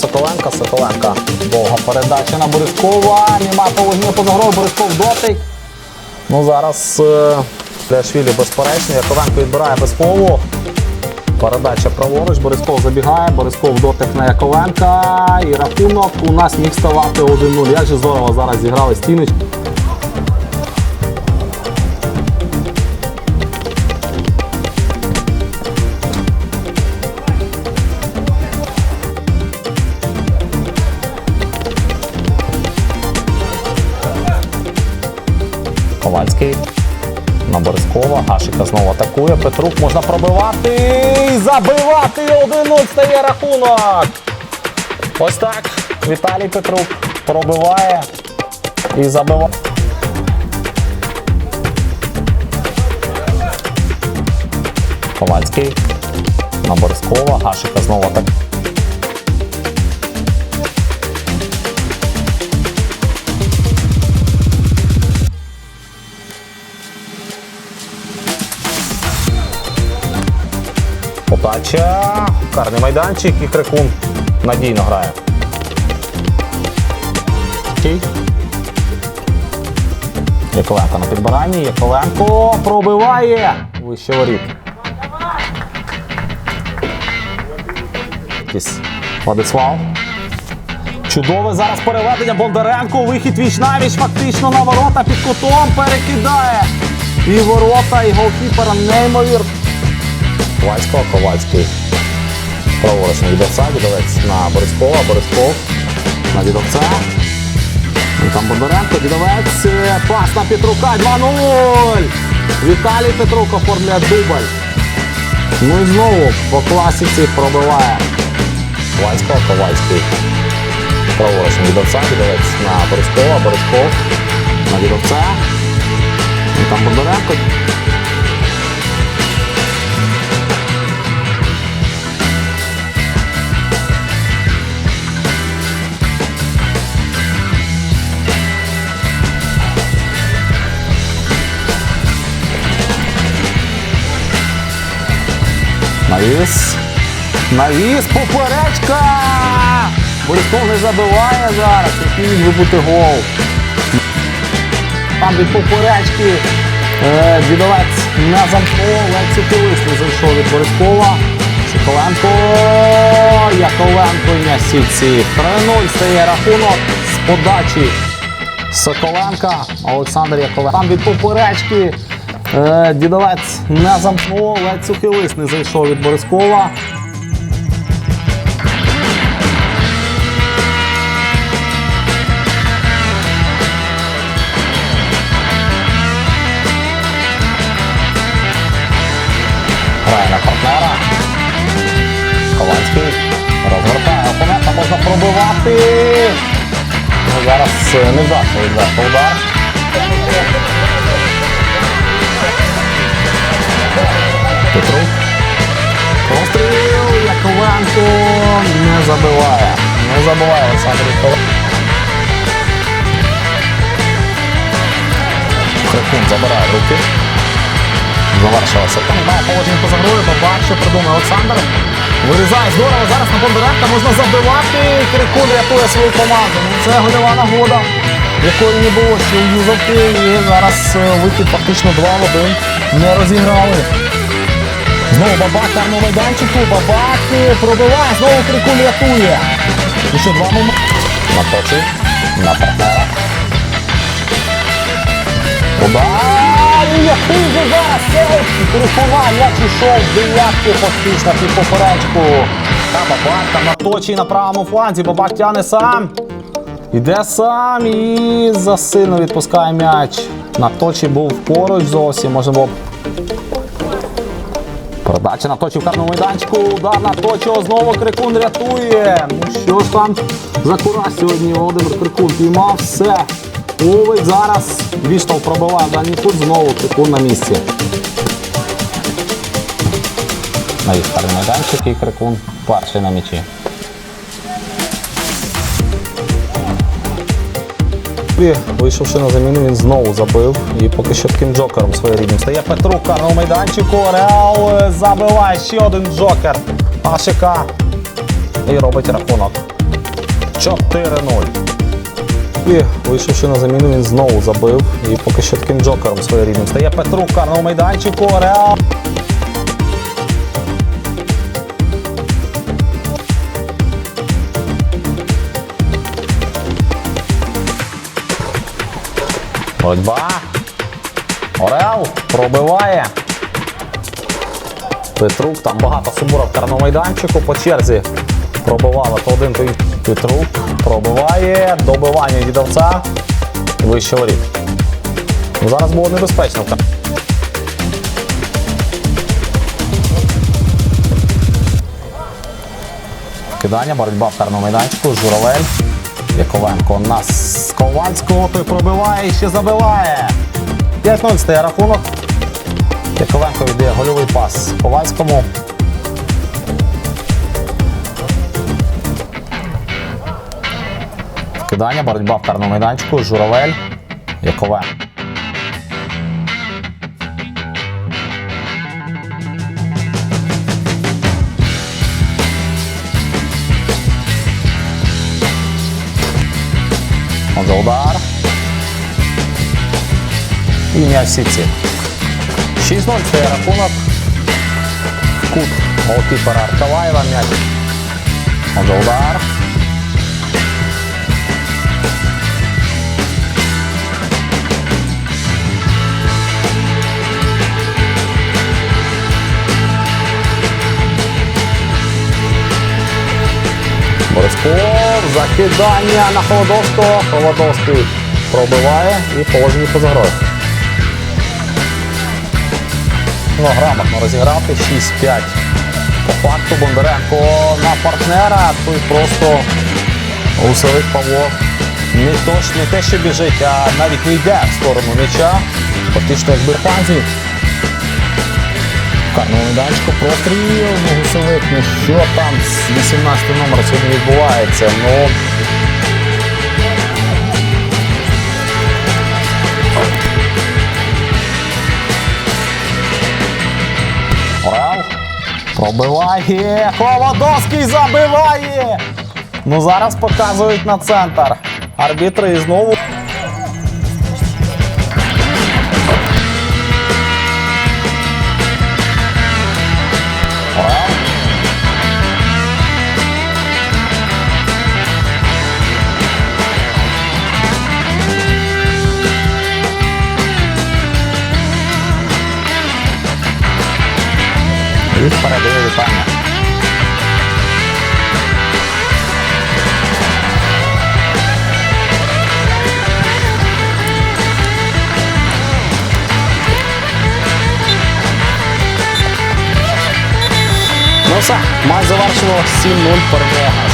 Соколенка, Соколенка. Довга передача на Борискова. Нема пологні по грою, Борисков дотик. Ну Зараз е, Ляшвілі безперечно. Яковенко відбирає без полу. Передача праворуч. Борисков забігає, Борисков дотик на Яковенка. І рахунок у нас міг ставати 1-0. Як же здорово зараз зіграли стіночки. Ковальський. На Борискова. Гашика знову атакує. Петрук можна пробивати. І забивати. 1-0 стає рахунок. Ось так. Віталій Петрук пробиває і забиває. Ковальський. На Борискова. Гашика знову атакує. Подача. Майданчик і крикун надійно грає. Окей. Яковенко на підбиранні. Яковенко пробиває. Вище воріт. Владислав. Чудове зараз переведення Бондаренко. Вихід віч навіч фактично на ворота під кутом перекидає. І ворота, і голкіпера неймовірно. Ковальського, Ковальський. Праворуч на відовця, відовець на Борискова, Борисков на відовця. Там Бондаренко, відовець, е, пас на Петрука, 2-0. Віталій Петрук оформляє дубль. Ну і знову по класіці пробиває. Ковальського, Ковальський. Праворуч на відовця, відовець на Борискова, Борисков на відовця. Там Бондаренко. Навіс. Навіс, поперечка! Борисков не забиває зараз. Який міг би бути гол. Там від поперечки. Е, Дідовець не замкнув, ледь сухилисний зайшов від Борискова. Соколенко. Яковенко і м'ясіці. 3-0 стає рахунок з подачі Соколенка. Олександр Яковенко. Там від поперечки. Е, Дідовець не замкнув, ледь сухий не зайшов від Борискова. Грає партнера. Ковальський розвертає опонента, можна пробивати. Ну, зараз е, не вдасться удар. Петрук. Постріл Яковенко не забиває. Не забиває Олександр Яковенко. Крикун забирає руки. Завершилося. Там немає положення поза грою, бабак, придумає Олександр. Вирізає здорово, зараз на Бондаренка можна забивати. Крикун рятує свою команду. Ну, це гольова нагода, якої не було ще у Юзовки. І зараз е, вихід фактично 2 в 1 не розіграли. Знову бабак там на майданчику, бабак пробиває, знову крикун рятує. І ще два моменти. Наточив на партнера. Удар! Який же зараз сейф! Крикова, м'яч ішов, дев'ятки фактично під поперечку. Та бабак там наточить на правому фланзі, бабак тяне сам. Іде сам і засильно відпускає м'яч. Наточі був поруч зовсім, можна було Передача на в майданчику. Удар на знову Крикун рятує. Ну що ж там за кура сьогодні Володимир Крикун піймав все. Ловить зараз. Віштов пробиває дальній кут, знову Крикун на місці. На їх майданчик і Крикун перший на м'ячі. І, Вийшовши на заміну, він знову забив. І поки що таким джокером своєрідним стає Петрук карного майданчику. Реал е, забиває ще один джокер. Ашика. І робить рахунок. 4-0. І вийшовши на заміну, він знову забив. І поки що таким джокером своєрідним стає Петрук в карному майданчику. Реал. Боротьба. Орел пробиває. Петрук, там багато сумура в карному. По черзі пробивали то один, то інший. Петрук пробиває. Добивання дідовця. Вище воріт. Ну, зараз було небезпечно. Кидання, боротьба в карному. Журавель. Яковенко на Ковальського. Той пробиває і ще забиває. 5-0 стає рахунок. Яковенко віддає гольовий пас Ковальському. Вкидання, боротьба в карному майданчику. Журавель. Яковенко. Отже, удар. І м'яч сітці. 6-0 це рахунок. Кут голкіпера Аркалаєва м'яч. Отже, удар. Борисков, закидання на Холодовського. Холодовський пробиває і положені поза грою. Ну, грамотно розіграти 6-5. По факту Бондаренко на партнера. Той просто Гусовик Павло не, то, не те, що біжить, а навіть не йде в сторону м'яча. Фактично як Берханзі. Карному майданчику простріл, ну, Гусовик, ну що там з 18 номер сьогодні відбувається. Ну, пробиває. Холодовський забиває. Ну зараз показують на центр. Арбітри і знову. Isso, parabéns, Palma. Nossa, mais o Simon por guerra.